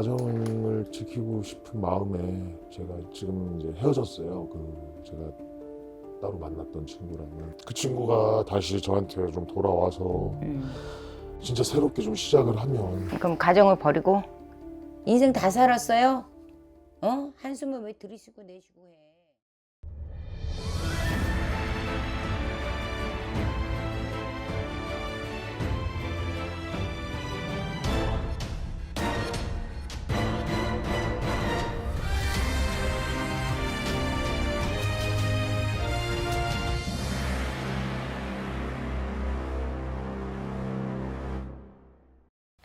가정을 지키고 싶은 마음에 제가 지금 이제 헤어졌어요. 그 제가 따로 만났던 친구랑은 그 친구가 다시 저한테 좀 돌아와서 음. 진짜 새롭게 좀 시작을 하면 그럼 가정을 버리고 인생 다 살았어요? 어? 한숨을 왜 들이쉬고 내쉬고 해?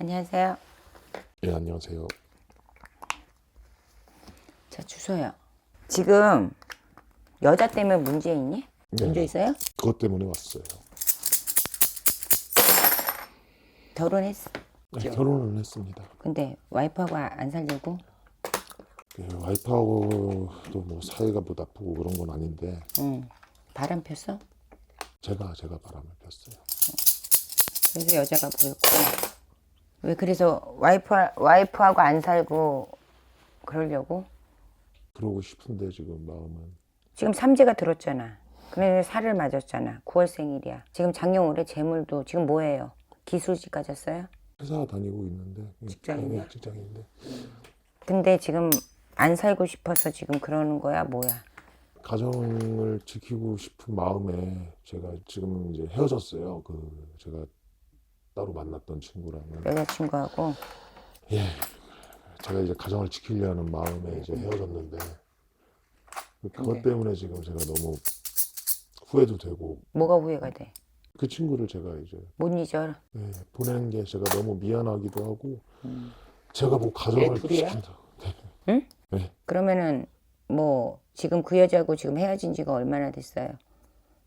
안녕하세요. 예 안녕하세요. 자 주소요. 지금 여자 때문에 문제 있니? 네. 문제 있어요? 그것 때문에 왔어요. 결혼했어. 네, 결혼을 했습니다. 근데 와이프하고 아- 안 살려고? 그 와이프하고도 뭐 사이가 뭐 나쁘고 그런 건 아닌데 응. 바람 폈어? 제가 제가 바람을 폈어요. 그래서 여자가 보였고. 왜 그래서 와이프 와이프하고 안 살고 그러려고? 그러고 싶은데 지금 마음은 지금 삼재가 들었잖아. 그래 살을 맞았잖아. 9월 생일이야. 지금 작년 올해 재물도 지금 뭐예요? 기술직 가졌어요? 회사 다니고 있는데 직장인이야? 네, 직장인데 근데 지금 안 살고 싶어서 지금 그러는 거야 뭐야? 가정을 지키고 싶은 마음에 제가 지금 이제 헤어졌어요. 그 제가 따로 만났던 친구랑은 여자친구하고 예 제가 이제 가정을 지키려는 마음에 이제 헤어졌는데 그것 네. 때문에 지금 제가 너무 후회도 되고 뭐가 후회가 돼? 그 친구를 제가 이제 못 잊어. 예, 보낸 게 제가 너무 미안하기도 하고 제가 뭐 가정을 음. 애 둘이야? 지킨다. 그러면은 뭐 지금 그 여자하고 지금 헤어진 지가 얼마나 됐어요?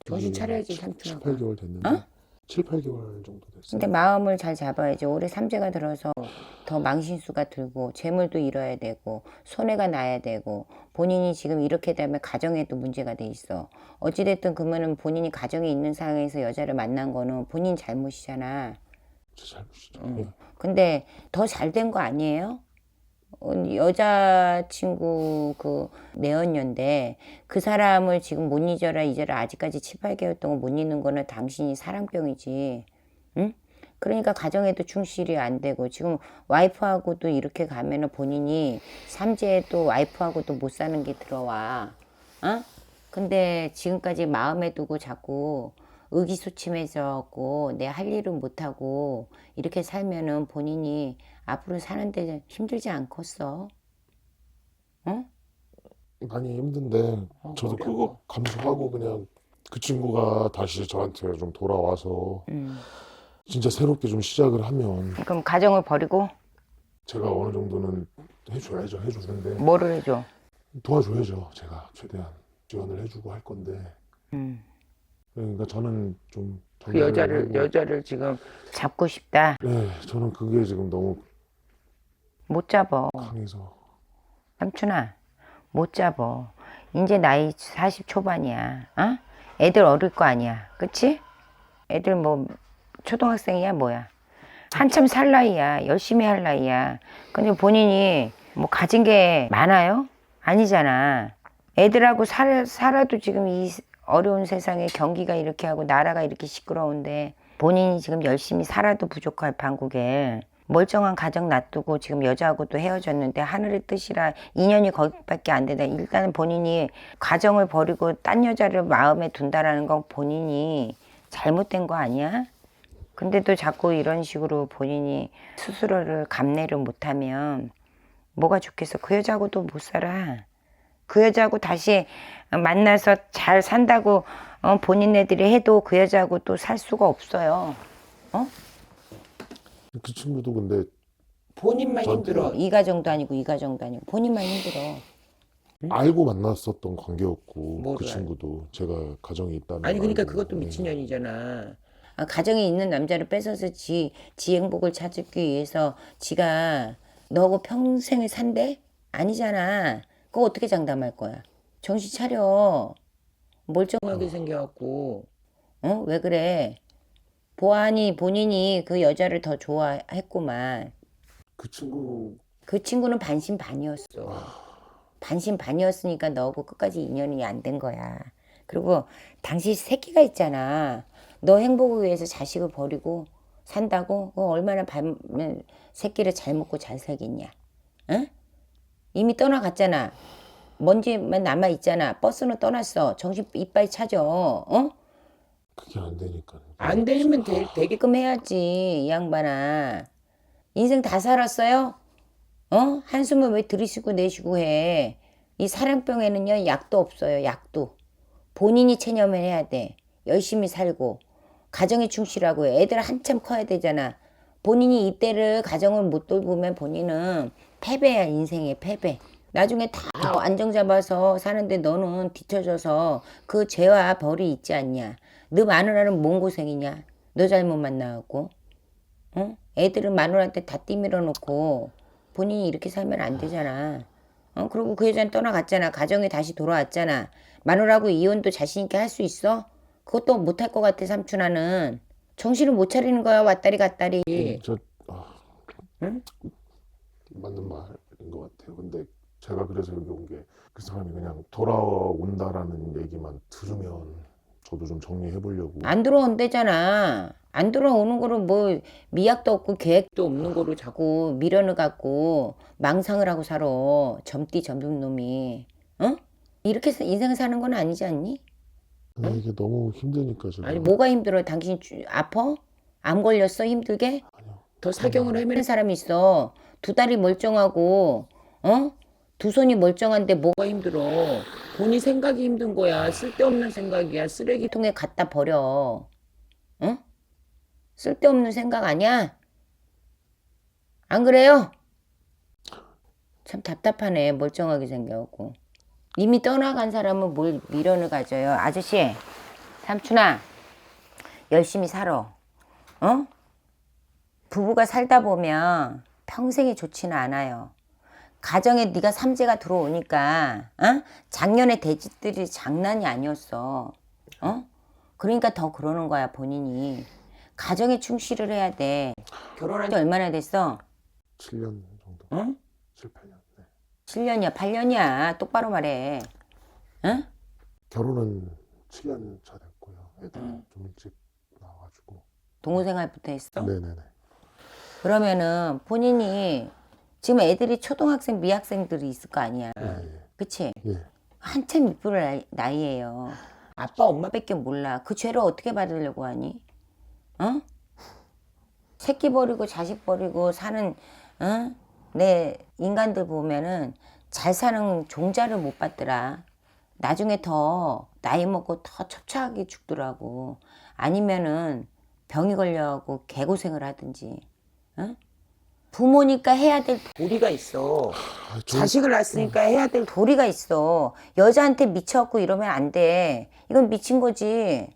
정신 차려야지 7, 삼촌아. 8개월 됐는데 어? 7, 8개월 정도 됐어요. 근데 마음을 잘 잡아야지. 올해 삼재가 들어서 더 망신수가 들고 재물도 잃어야 되고 손해가 나야 되고 본인이 지금 이렇게 되면 가정에도 문제가 돼 있어. 어찌 됐든 그러면은 본인이 가정에 있는 상황에서 여자를 만난 거는 본인 잘못이잖아. 제 잘못이죠. 음. 예. 근데 더 잘 된 거 아니에요? 어, 여자친구 그 내연녀인데 그 사람을 지금 못 잊어라 잊어라 아직까지 7, 8개월 동안 못 잊는 거는 당신이 사랑병이지. 응? 그러니까 가정에도 충실이 안 되고 지금 와이프하고도 이렇게 가면은 본인이 삼재에 또 와이프하고도 못 사는 게 들어와. 어? 근데 지금까지 마음에 두고 자꾸 의기소침해져갖고 내 할 일은 못하고 이렇게 살면은 본인이 앞으로 사는데 힘들지 않겠어? 응? 많이 힘든데 어, 저도 그거 감수하고 그냥 그 친구가 다시 저한테 좀 돌아와서 음. 진짜 새롭게 좀 시작을 하면 그럼 가정을 버리고 제가 어느 정도는 해줘야죠. 해주는데 뭐를 해줘? 도와줘야죠. 제가 최대한 지원을 해주고 할 건데 음. 그러니까 저는 좀그 여자를 하고- 여자를 지금 잡고 싶다. 네, 저는 그게 지금 너무 못 잡어. 강해서 삼촌아, 못 잡어. 이제 나이 40 초반이야. 어? 애들 어릴 거 아니야. 그치? 애들 뭐, 초등학생이야, 뭐야. 한참 살 나이야. 열심히 할 나이야. 근데 본인이 뭐 가진 게 많아요? 아니잖아. 애들하고 살, 살아도 지금 이 어려운 세상에 경기가 이렇게 하고 나라가 이렇게 시끄러운데 본인이 지금 열심히 살아도 부족할 판국에 멀쩡한 가정 놔두고 지금 여자하고도 헤어졌는데 하늘의 뜻이라 인연이 거기밖에 안 되다. 일단은 본인이 가정을 버리고 딴 여자를 마음에 둔다라는 건 본인이 잘못된 거 아니야? 근데도 자꾸 이런 식으로 본인이 스스로를 감내를 못하면 뭐가 좋겠어? 그 여자하고도 못 살아. 그 여자하고 다시 만나서 잘 산다고 어, 본인네들이 해도 그 여자하고 또 살 수가 없어요. 그 친구도 근데 본인만 힘들어. 이 가정도 아니고 이 가정도 아니고 본인만 힘들어. 알고 만났었던 관계였고 뭐를 그 친구도 제가 가정이 있다는 아니 그러니까 알고, 그것도 네. 미친년이잖아. 아, 가정에 있는 남자를 뺏어서 지, 지 행복을 찾기 위해서 지가 너하고 평생을 산대? 아니잖아. 그거 어떻게 장담할 거야? 정신 차려. 멀쩡하게 생겨갖고 어? 왜 그래? 보아하니 본인이 그 여자를 더 좋아했구만. 그 친구 그 친구는 반신반의였어. 반신반의였으니까 너하고 끝까지 인연이 안 된 거야. 그리고 당시 새끼가 있잖아. 너 행복을 위해서 자식을 버리고 산다고? 그거 얼마나 밤, 새끼를 잘 먹고 잘 살겠냐? 응? 이미 떠나갔잖아. 먼지만 남아 있잖아. 버스는 떠났어. 정신 이빨 차져. 어? 그게 안 되니까. 안 되면 되, 되게 되게끔 해야지 이 양반아. 인생 다 살았어요? 어? 한숨을 왜 들이쉬고 내쉬고 해? 이 사랑병에는요 약도 없어요. 약도. 본인이 체념해야 돼. 열심히 살고 가정에 충실하고 애들 한참 커야 되잖아. 본인이 이때를 가정을 못 돌보면 본인은 패배야 인생의 패배. 나중에 다 안정 잡아서 사는데 너는 뒤처져서 그 죄와 벌이 있지 않냐. 너 마누라는 뭔 고생이냐. 너 잘못 만나갖고. 어? 애들은 마누라한테 다 띠밀어 놓고 본인이 이렇게 살면 안 되잖아. 어? 그리고 그 여자는 떠나갔잖아. 가정에 다시 돌아왔잖아. 마누라하고 이혼도 자신있게 할 수 있어? 그것도 못할 것 같아, 삼촌아는. 정신을 못 차리는 거야, 왔다리 갔다리. 저 아, 응? 맞는 말인 것 같아요. 근데 제가 그래서 여기 온 게 그 사람이 그냥 돌아온다라는 얘기만 들으면 저도 좀 정리해 보려고. 안 들어온대잖아. 안 들어오는 거를 뭐 미약도 없고 계획도 없는 거로 자꾸 미련을 갖고 망상을 하고 살아. 젊디 젊은 놈이. 어? 이렇게 사- 인생 사는 건 아니지 않니? 근데 이게 너무 힘드니까 지금. 아니 뭐가 힘들어? 당신 주- 아파? 암 걸렸어? 힘들게? 더 사경을 헤매는 사람이 있어. 두 다리 멀쩡하고 어? 두 손이 멀쩡한데 뭐 뭐가 힘들어. 본인 생각이 힘든 거야. 쓸데없는 생각이야. 쓰레기. 통에 갖다 버려. 어? 쓸데없는 생각 아니야? 안 그래요? 참 답답하네. 멀쩡하게 생겨갖고. 이미 떠나간 사람은 뭘 미련을 가져요. 아저씨, 삼촌아, 열심히 살아. 어? 부부가 살다 보면 평생이 좋지는 않아요. 가정에 네가 삼재가 들어오니까 어? 작년에 돼지들이 장난이 아니었어. 어? 그러니까 더 그러는 거야 본인이. 가정에 충실을 해야 돼. 결혼한 지 얼마나 됐어? 7년 정도. 응? 7, 8년. 네. 7년이야, 8년이야. 똑바로 말해. 응? 결혼은 7년 차 됐고요. 애들 음. 좀 일찍 나와가지고. 동호생활부터 했어? 네네네. 그러면은 본인이 지금 애들이 초등학생, 미학생들이 있을 거 아니야. 예, 그치? 예. 예. 한참 이쁠 나이- 나이예요. 아빠, 엄마밖에 몰라. 그 죄를 어떻게 받으려고 하니? 어? 새끼 버리고 자식 버리고 사는 어? 내 인간들 보면은 잘 사는 종자를 못 받더라. 나중에 더 나이 먹고 더 처참하게 죽더라고. 아니면은 병이 걸려갖고 개고생을 하든지. 어? 부모니까 해야 될 도리가 있어. 아, 저, 자식을 낳았으니까 해야 될 도리가 있어. 여자한테 미쳐갖고 이러면 안 돼. 이건 미친 거지.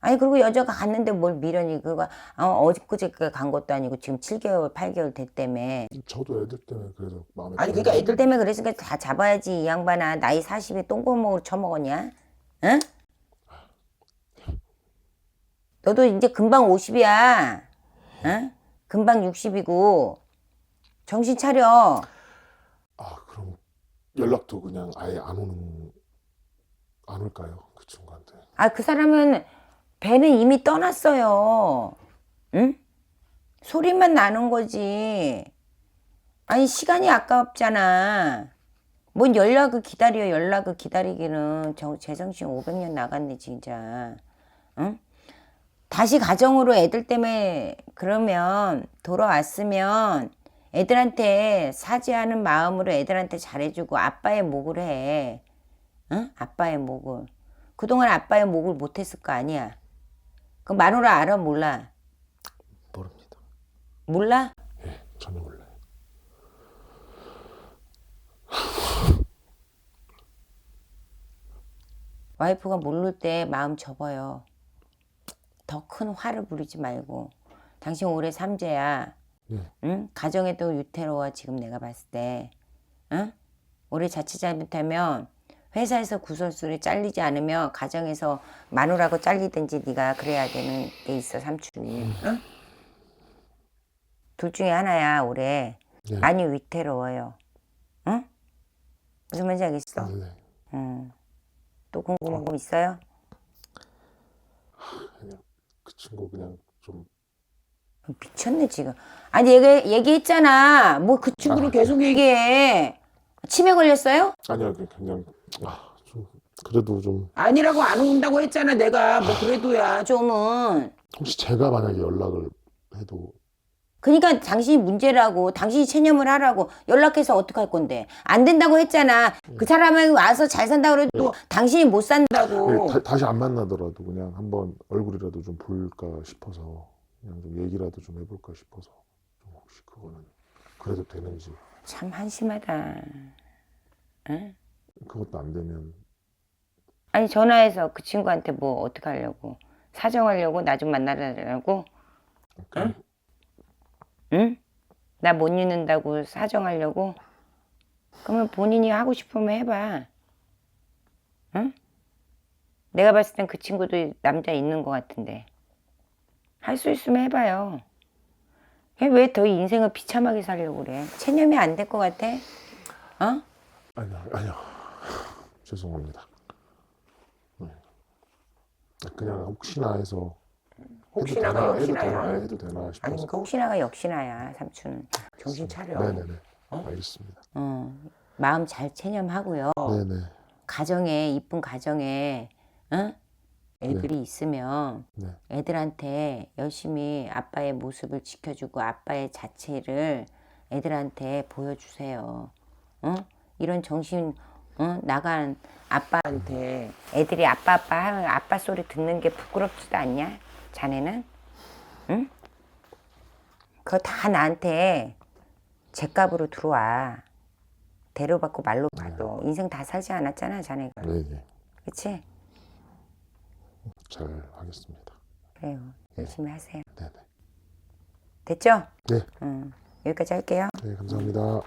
아니 그리고 여자가 갔는데 뭘 미련이 그거 어, 어저께 간 것도 아니고 지금 7개월 8개월 됐다며 저도 애들 때문에 그래서 마음에 아니, 그러니까 게 애들 때문에 그랬으니까 다 잡아야지 이 양반아 나이 40에 똥구멍으로 처먹었냐 응? 너도 이제 금방 50이야 응? 금방 60이고 정신 차려 아 그럼 연락도 그냥 아예 안 오는 안 올까요 그 친구한테 아, 그 사람은 배는 이미 떠났어요. 응? 소리만 나는 거지. 아니, 시간이 아깝잖아. 뭔 연락을 기다려, 연락을 기다리기는. 저, 제정신 500년 나갔네, 진짜. 응? 다시 가정으로 애들 때문에 그러면 돌아왔으면 애들한테 사죄하는 마음으로 애들한테 잘해주고 아빠의 목을 해. 응? 아빠의 목을. 그동안 아빠의 목을 못했을 거 아니야. 그 마누라 알아 몰라? 모릅니다 몰라? 예 전혀 몰라요 와이프가 모를 때 마음 접어요. 더 큰 화를 부리지 말고. 당신 올해 삼재야. 예 응? 가정에도 유태로워 지금 내가 봤을 때. 응? 올해 자칫 잘못하면 회사에서 구설수에 잘리지 않으면 가정에서 마누라고 잘리든지 네가 그래야 되는 게 있어 삼촌이. 응? 둘 중에 하나야 올해. 네. 많이 위태로워요. 응? 무슨 말인지 알겠어? 네네. 응. 또 궁금한 거 있어요? 그 친구 그냥 좀 미쳤네 지금. 아니 얘기 얘기했잖아. 뭐 그 친구를 계속 얘기해. 치매 걸렸어요? 아니야 그- 그냥 아, 좀 그래도 좀 아니라고 안 온다고 했잖아 내가 뭐 그래도야 좀은. 혹시 제가 만약에 연락을 해도 그러니까 당신이 문제라고 당신이 체념을 하라고 연락해서 어떡할 건데? 안 된다고 했잖아. 그 사람이 와서 잘 산다 그래도 또 당신이 못 산다고. 다, 다시 안 만나더라도 그냥 한번 얼굴이라도 좀 볼까 싶어서 그냥 좀 얘기라도 좀 해볼까 싶어서. 좀 혹시 그거는 그래도 되는지. 참 한심하다. 응? 그것도 안 되면. 아니 전화해서 그 친구한테 뭐 어떻게 하려고. 사정하려고 나 좀 만나라고? 그냥 응? 나못 잊는다고 사정하려고 그러면 본인이 하고 싶으면 해봐 응? 내가 봤을 땐 그 친구도 남자 있는 것 같은데 할 수 있으면 해봐요 왜 더 인생을 비참하게 살려고 그래 체념이 안 될 것 같아? 어? 아니요 아니요 죄송합니다 네. 그냥 혹시나 해서 혹시나가 되나, 역시나야. 해도 되나, 해도 되나 아니 싶어서 그 혹시나가 역시나야 삼촌은 정신 차려 네네네 알겠습니다 어, 마음 잘 체념하고요 네네 가정에 이쁜 가정에 응? 애들이 있으면 네. 애들한테 열심히 아빠의 모습을 지켜주고 아빠의 자체를 애들한테 보여주세요. 응? 이런 정신 응? 나간 아빠한테 애들이 아빠 아빠 하면 아빠 소리 듣는 게 부끄럽지도 않냐? 자네는? 응? 그거 다 나한테 제값으로 들어와. 대로받고 말로 봐도 인생 다 살지 않았잖아, 자네가. 네네 그치? 잘 하겠습니다 그래요. 열심히 하세요. 네네 됐죠? 네, 응. 여기까지 할게요. 네 감사합니다